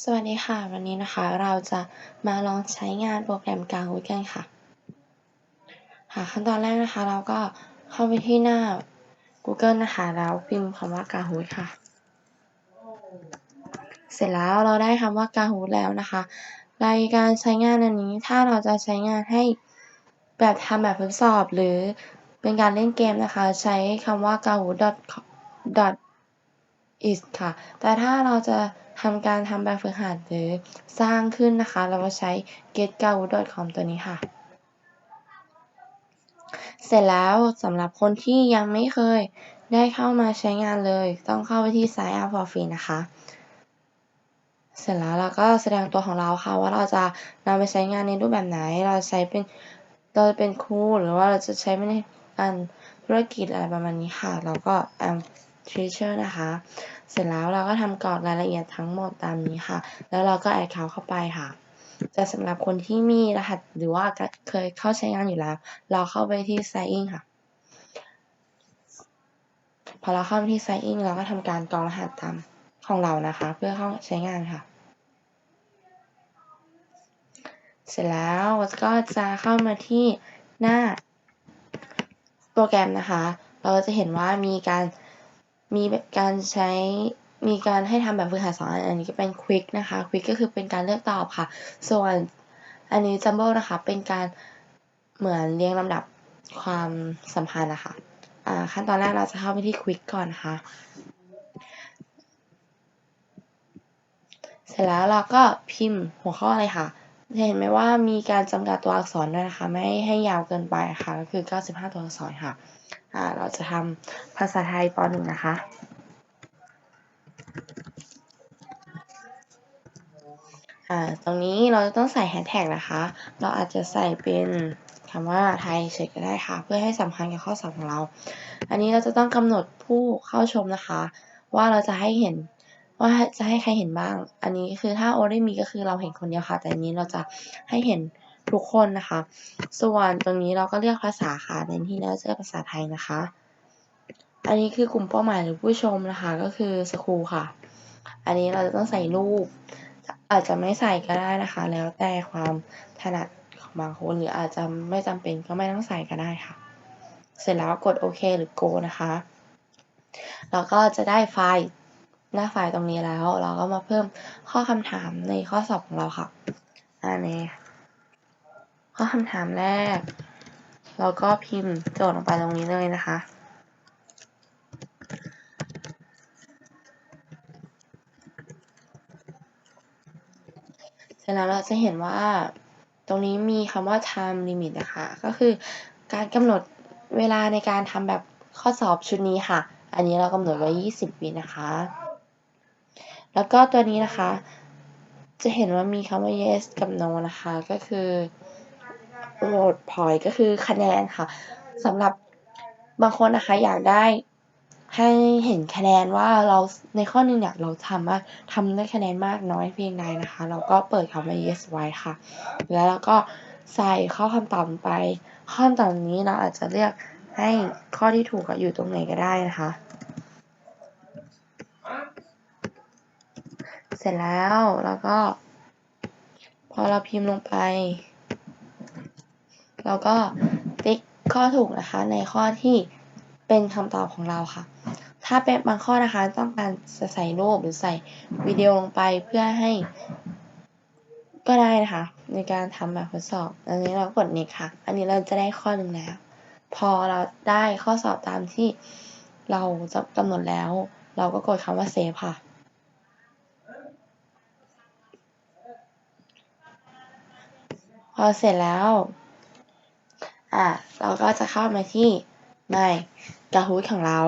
สวัสดีค่ะ วันนี้นะคะเราจะมาลองใช้งานโปรแกรม Kahoot กันค่ะค่ะขั้นตอนแรกนะคะ เราก็เข้าไปที่หน้า Google นะคะแล้วพิมพ์คำว่า Kahoot ค่ะ เสร็จแล้วเราได้คำว่า Kahoot แล้วนะคะ รายการใช้งานอันนี้ถ้าเราจะใช้งานให้แบบทำแบบทดสอบหรือเป็นการเล่นเกมนะคะ ใช้คำว่า kahoot is ค่ะ แต่ถ้าเราจะ ทำการทำแบบฝึกหัดหรือสร้างขึ้นนะคะ เราก็ใช้ getkahoot.com ตัวนี้ค่ะ เสร็จแล้วสำหรับคนที่ยังไม่เคยได้เข้ามาใช้งานเลย ต้องเข้าไปที่ sign up for free นะคะ เสร็จแล้วเราก็แสดงตัวของเราค่ะว่าเราจะนำไปใช้งานในรูปแบบไหน เราใช้เป็นเราจะเป็นครูหรือว่าเราจะใช้ในการธุรกิจอะไรประมาณนี้ค่ะ เราก็ am teacher นะคะ เสร็จแล้วเราก็ทำกรอกรายละเอียดทั้งหมดตามนี้ค่ะ แล้วเราก็แอดเขาเข้าไปค่ะแต่สำหรับคนที่มีรหัสหรือว่าเคยเข้าใช้งานอยู่แล้ว เราเข้าไปที่ sign in ค่ะ พอเราเข้าไปที่ sign in เราก็ทำการกรอกรหัสตามของเรานะคะ เพื่อเข้าใช้งานค่ะ เสร็จแล้วก็จะเข้ามาที่หน้าโปรแกรมนะคะ เราจะเห็นว่ามีการ มีการใช้มีการให้ทำแบบฝึกหัดสองอัน อันนี้ก็เป็น quick นะคะ quick ก็คือเป็นการเลือกตอบค่ะ ส่วนอันนี้ jumble นะคะ เป็นการเหมือนเรียงลำดับความสัมพันธ์นะคะะขั้นตอนแรกเราจะเข้าไปที่ quick ก่อนนะคะ เสร็จแล้วเราก็พิมพ์หัวข้อเลยค่ะจะเห็นไหมว่ามีการจำกัดตัวอักษรด้วยนะคะ ไม่ให้ยาวเกินไปค่ะ ก็คือ 95 ตัวอักษรค่ะ เราจะทำภาษาไทยป .1 นะคะ ตรงนี้เราจะต้องใส่แฮชแท็กนะคะ เราอาจจะใส่เป็นคำว่าไทยเฉยก็ได้ค่ะ เพื่อให้สัมพันธ์กับข้อสอบของเรา อันนี้เราจะต้องกำหนดผู้เข้าชมนะคะ ว่าเราจะให้เห็นว่าจะให้ใครเห็นบ้าง อันนี้คือถ้าโอได้มีก็คือเราเห็นคนเดียวค่ะ แต่อันนี้เราจะให้เห็น ทุกคนนะคะ ส่วนตรงนี้เราก็เลือกภาษาค่ะในที่นี้เลือกภาษาไทยนะคะ อันนี้คือกลุ่มเป้าหมายหรือผู้ชมนะคะ ก็คือสคูค่ะ อันนี้เราจะต้องใส่รูป อาจจะไม่ใส่ก็ได้นะคะ แล้วแต่ความถนัดของบางคนหรืออาจจะไม่จำเป็นก็ไม่ต้องใส่ก็ได้ค่ะ เสร็จแล้วกดโอเคหรือ go นะคะแล้วก็จะได้ไฟล์หน้าไฟล์ตรงนี้แล้ว เราก็มาเพิ่มข้อคำถามในข้อสอบของเราค่ะ อันนี้ ข้อคำถามแรก เราก็พิมพ์โจทย์ลงไปตรงนี้เลยนะคะ เสร็จแล้วเราจะเห็นว่าตรงนี้มีคำว่า time limit นะคะ ก็คือการกำหนดเวลาในการทำแบบข้อสอบชุดนี้ค่ะ อันนี้เรากำหนดไว้ 20 วินะคะ แล้วก็ตัวนี้นะคะ จะเห็นว่ามีคำว่า yes กับ no นะคะ ก็คือ vote point ก็คือคะแนนค่ะสำหรับบางคนนะคะอยากได้ให้เห็นคะแนนว่าเราในข้อหนึ่งเนี่ยเราทำว่าทำได้คะแนนมากน้อยเพียงใดนะคะ เราก็เปิดคำว่า yes ไว้ค่ะ แล้วเราก็ใส่ข้อคำตอบไป ข้อคำตอบนี้เราอาจจะเลือกให้ข้อที่ถูกอยู่ตรงไหนก็ได้นะคะ เสร็จแล้วแล้วก็ พอเราพิมพ์ลงไป เราก็ติ๊กข้อถูกนะคะในข้อที่เป็นคำตอบของเราค่ะ ถ้าเป็นบางข้อนะคะต้องการจะใส่รูปหรือใส่วิดีโอลงไปเพื่อให้ ก็ได้นะคะ ในการทำแบบทดสอบ อันนี้เรากด next ค่ะ อันนี้เราจะได้ข้อหนึ่งแล้ว พอเราได้ข้อสอบตามที่เราจะกำหนดแล้ว เราก็กดคำว่า save ค่ะพอเสร็จแล้ว อะเราก็จะเข้ามาที่ My Kahoot ของเรา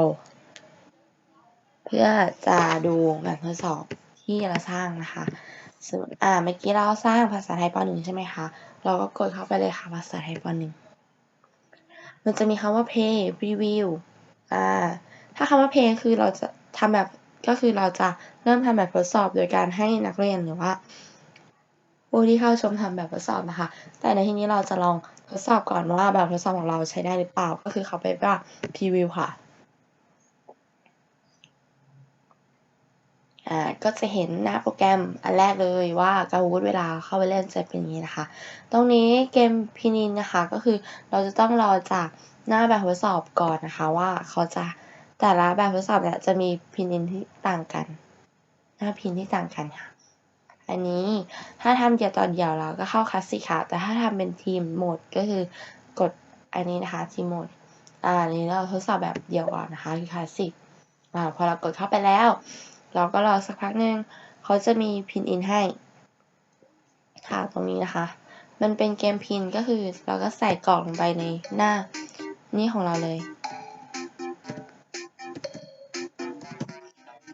เพื่อจะดูแบบทดสอบที่เราสร้างนะคะซึ่งอ่าเมื่อกี้เราสร้างภาษาไทยป .1 ใช่ไหมคะ เราก็กดเข้าไปเลยค่ะภาษาไทยป .1 มันจะมีคำว่า pay review อ่า ถ้าคำว่า pay คือเราจะทำแบบก็คือเราจะเริ่มทำแบบทดสอบโดยการให้นักเรียนหรือว่า ผู้ที่เข้าชมทำแบบทดสอบนะคะ แต่ในที่นี้เราจะลองทดสอบก่อนว่าแบบทดสอบของเราใช้ได้หรือเปล่า ก็คือเขาไปว่า preview ค่ะอ่าก็จะเห็นหน้าโปรแกรมอันแรกเลยว่า Kahoot เวลาเข้าไปเล่นจะเป็นอย่างนี้นะคะ ตรงนี้เกมพินินนะคะก็คือเราจะต้องรอจากหน้าแบบทดสอบก่อนนะคะว่าเขาจะแต่ละแบบทดสอบเนี่ยจะมีพินินที่ต่างกัน หน้าพินที่ต่างกันค่ะ อันนี้ถ้าทำเดี่ยวต่อเดี่ยวเราก็เข้าคลาสสิกค่ะ แต่ถ้าทำเป็นทีมโหมดก็คือกดอันนี้นะคะทีมโหมดอ่าอันนี้เราทดสอบแบบเดี่ยวก่อนนะคะคือคลาสสิกอ่าพอเรากดเข้าไปแล้ว เราก็รอสักพักหนึ่งเขาจะมีพินอินให้ค่ะตรงนี้นะคะ มันเป็นเกมพินก็คือเราก็ใส่กล่องลงไปในหน้านี่ของเราเลย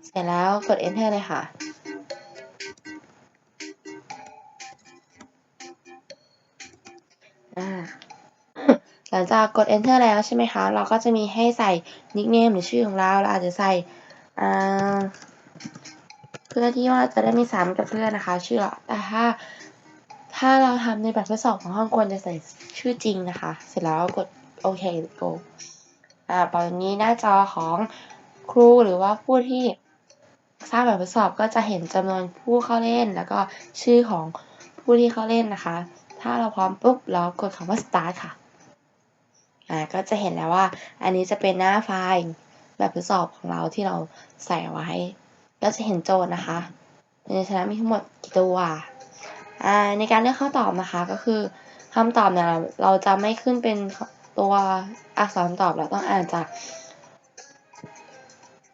เสร็จแล้วกด enter เลยค่ะ หลังจากกด enter แล้วใช่ไหมคะ เราก็จะมีให้ใส่ nickname หรือชื่อของเรา เราอาจจะใส่เพื่อที่ว่าจะได้ไม่ซ้ำกับเพื่อนนะคะ ชื่อแต่ถ้าถ้าเราทำในแบบทดสอบของห้องควรจะใส่ชื่อจริงนะคะ เสร็จแล้วกดโอเค go อ่าตอนนี้หน้าจอของครูหรือว่าผู้ที่สร้างแบบทดสอบก็จะเห็นจำนวนผู้เข้าเล่น แล้วก็ชื่อของผู้ที่เข้าเล่นนะคะ ถ้าเราพร้อมปุ๊บเรากดคำว่า start ค่ะอ่าก็จะเห็นแล้วว่า อันนี้จะเป็นหน้าไฟล์แบบทดสอบของเราที่เราใส่ไว้ ก็จะเห็นโจทย์นะคะในชนะมีทั้งหมดกี่ตัวอ่าในการเลือกข้อตอบนะคะก็คือคำตอบเนี่ยเราจะไม่ขึ้นเป็นตัวอักษรตอบเราต้องอ่านจาก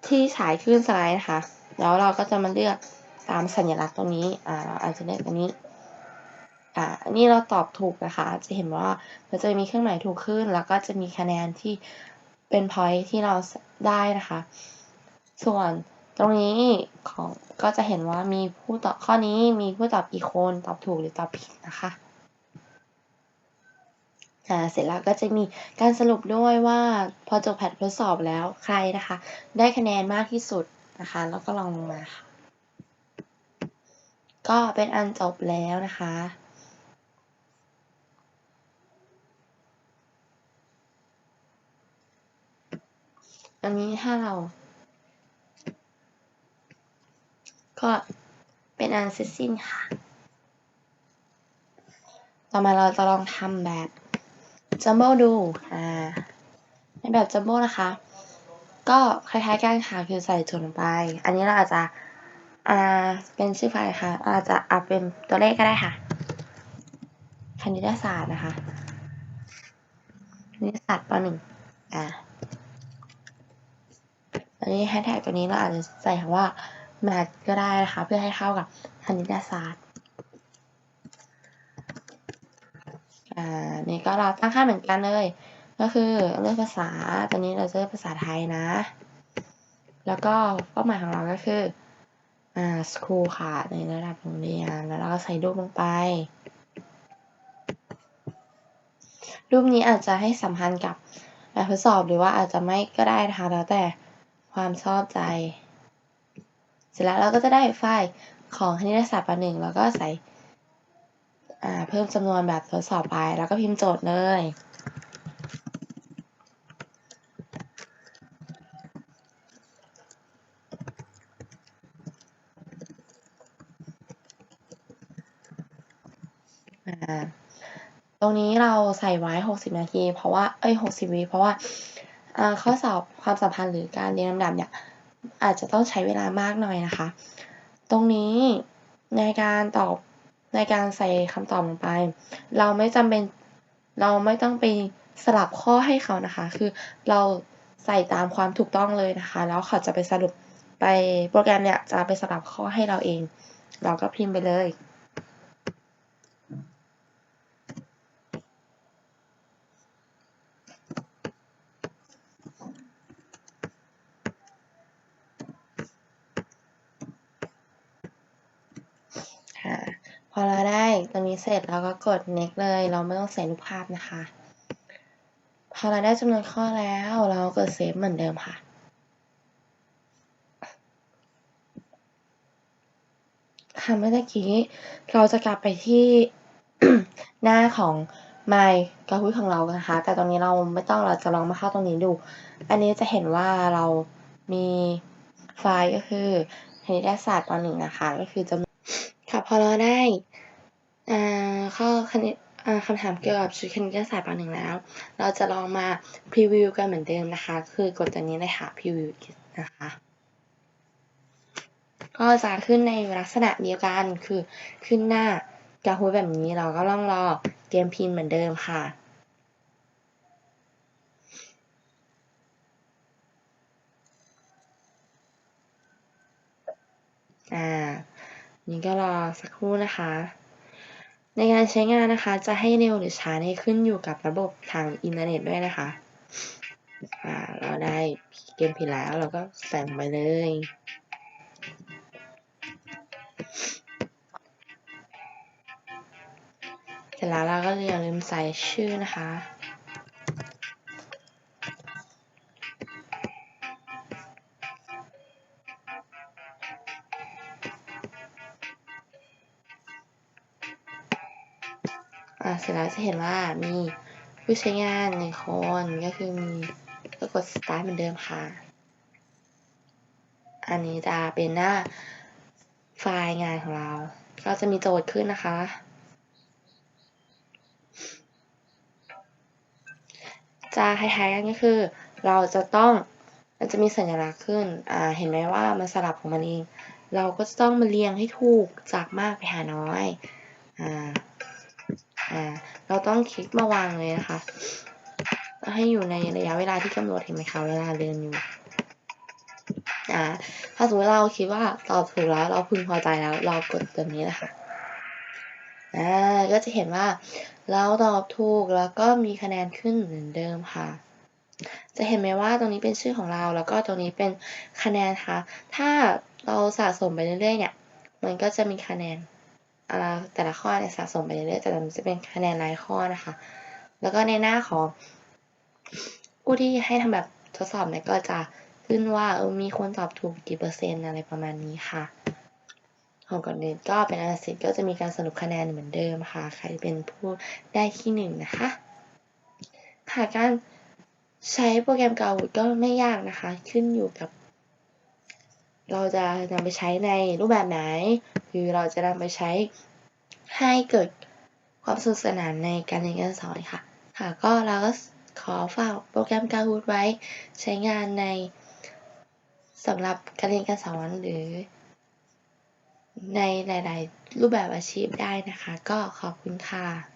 ที่ฉายขึ้นสไลด์นะคะ แล้วเราก็จะมาเลือกตามสัญลักษณ์ตรงนี้ อ่า เราอาจจะเลือกตรงนี้ อ่านนี้เราตอบถูกนะคะ จะเห็นว่ามันจะมีเครื่องหมายถูกขึ้น แล้วก็จะมีคะแนนที่เป็น point ที่เราได้นะคะ ส่วนตรงนี้ของก็จะเห็นว่ามีผู้ตอบข้อนี้มีผู้ตอบกี่คนตอบถูกหรือตอบผิดนะคะอ่าเสร็จแล้วก็จะมีการสรุปด้วยว่าพอจบแพททดสอบแล้วใครนะคะ ได้คะแนนมากที่สุดนะคะ แล้วก็ลองลงมาค่ะ ก็เป็นอันจบแล้วนะคะ อันนี้ถ้าเรา ก็เป็นอันเสร็จสิ้นค่ะ ต่อมาเราจะลองทำแบบจัมโบ้ดู อ่า ในแบบจัมโบ้นะคะ ก็คล้ายๆกันค่ะคือใส่จุดลงไป อันนี้เราอาจจะอ่าเป็นชื่อไฟล์ค่ะ อาจจะอัพเป็นตัวเลขก็ได้ค่ะ คณิตศาสตร์นะคะ คณิตศาสตร์ปหนึ่งอ่า อันนี้แฮชแท็กตัวนี้เราอาจจะใส่คำว่า math ก็ได้นะคะ เพื่อให้เข้ากับคณิตศาสตร์อ่านี่ก็เราตั้งค่าเหมือนกันเลย ก็คือเลือกภาษาตอนนี้เราเลือกภาษาไทยนะ แล้วก็เป้าหมายของเราก็คืออ่า school ค่ะ ในระดับโรงเรียน แล้วเราก็ใส่รูปลงไป รูปนี้อาจจะให้สัมพันธ์กับแบบทดสอบหรือว่าอาจจะไม่ก็ได้นะคะแล้วแต่ ความชอบใจ เสร็จแล้วเราก็จะได้ไฟล์ของคณิตศาสตร์ปหนึ่งแล้วก็ใส่เพิ่มจำนวนแบบทดสอบไปแล้วก็พิมพ์โจทย์เลยตรงนี้เราใส่ไว้ 60 นาที เพราะว่า เอ้ย 60 วิเพราะว่า ข้อสอบความสัมพันธ์หรือการเรียนลำดับเนี่ยอาจจะต้องใช้เวลามากหน่อยนะคะ ตรงนี้ในการตอบในการใส่คำตอบลงไป เราไม่จำเป็นเราไม่ต้องไปสลับข้อให้เขานะคะ คือเราใส่ตามความถูกต้องเลยนะคะ แล้วเขาจะไปสรุปไปโปรแกรมเนี่ยจะไปสลับข้อให้เราเอง เราก็พิมพ์ไปเลยพอเราได้ตรงนี้ เสร็จเราก็กด next เลย เราไม่ต้องใส่รูปภาพนะคะ พอเราได้จำนวนข้อแล้วเรากด save เหมือนเดิมค่ะ ค่ะเมื่อกี้เราจะกลับไปที่หน้าของ my กระพุ้ของเรานะคะ แต่ตรงนี้เราไม่ต้องเราจะลองมาเข้าตรงนี้ดู อันนี้จะเห็นว่าเรามีไฟล์ก็คือคณิตศาสตร์ป .1 นะคะ ก็คือจำค่ะพอเราได้อ่าข้อคณิตอ่า คำถามเกี่ยวกับชุดคณิตศาสตร์ป .1 แล้ว เราจะลองมาพรีวิวกันเหมือนเดิมนะคะ คือกดตัวนี้เลยค่ะพรีวิวนะคะ ก็จะขึ้นในลักษณะเดียวกัน คือขึ้นหน้ากราฮูแบบนี้ เราก็ต้องรอเตรียมพิมพ์เหมือนเดิมค่ะอ่า นี่ก็รอสักครู่นะคะ ในการใช้งานนะคะ จะให้เร็วหรือช้านี่ขึ้นอยู่กับระบบทางอินเทอร์เน็ตด้วยนะคะอ่าเราได้เกมผิดแล้วเราก็ใส่ลงไปเลย เสร็จแล้วเราก็อย่าลืมใส่ชื่อนะคะ ร็จแล้วจะเห็นว่ามีผู้ใช้งานหนึ่งคนก็คือมีก็กด start เหมือนเดิมค่ะ อันนี้จะเป็นหน้าไฟล์งานของเรา ก็จะมีโจทย์ขึ้นนะคะ จะคล้ายๆกันก็คือ เราจะต้องมันจะมีสัญลักษณ์ขึ้น อ่า เห็นไหมว่ามันสลับของมันเอง เราก็จะต้องมาเรียงให้ถูกจากมากไปหาน้อย อ่า อ่าเราต้องคลิกมาวางเลยนะคะ ให้อยู่ในระยะเวลาที่กำหนดเห็นไหมคะเวลาเดินอยู่อ่าถ้าสมมติเราคิดว่าตอบถูกแล้วเราพึงพอใจแล้ว เรากดตัวนี้นะคะอ่าก็จะเห็นว่าเราตอบถูกแล้วก็มีคะแนนขึ้นเหมือนเดิมค่ะ จะเห็นไหมว่าตรงนี้เป็นชื่อของเราแล้วก็ตรงนี้เป็นคะแนนค่ะ ถ้าเราสะสมไปเรื่อยๆเนี่ย มันก็จะมีคะแนน แต่ละข้อเนี่ยสะสมไปเรื่อยๆแต่มันจะเป็นคะแนนรายข้อนะคะ แล้วก็ในหน้าของผู้ที่ให้ทำแบบทดสอบเนี่ยก็จะขึ้นว่าเออมีคนตอบถูกกี่เปอร์เซ็นต์อะไรประมาณนี้ค่ะ ของก่อนอื่นก็เป็นอันสิทธ์ก็จะมีการสรุปคะแนนเหมือนเดิมค่ะ ใครเป็นผู้ได้ที่หนึ่งนะคะค่ะการใช้โปรแกรม Kahoot ก็ไม่ยากนะคะ ขึ้นอยู่กับ เราจะนำไปใช้ในรูปแบบไหน คือเราจะนำไปใช้ให้เกิดความสนุกสนานในการเรียนการสอนค่ะ ค่ะ ก็เราก็ขอฝากโปรแกรม Kahoot ไว้ใช้งานในสำหรับการเรียนการสอนหรือ ในหลาย ๆ รูปแบบอาชีพได้นะคะ ก็ขอบคุณค่ะ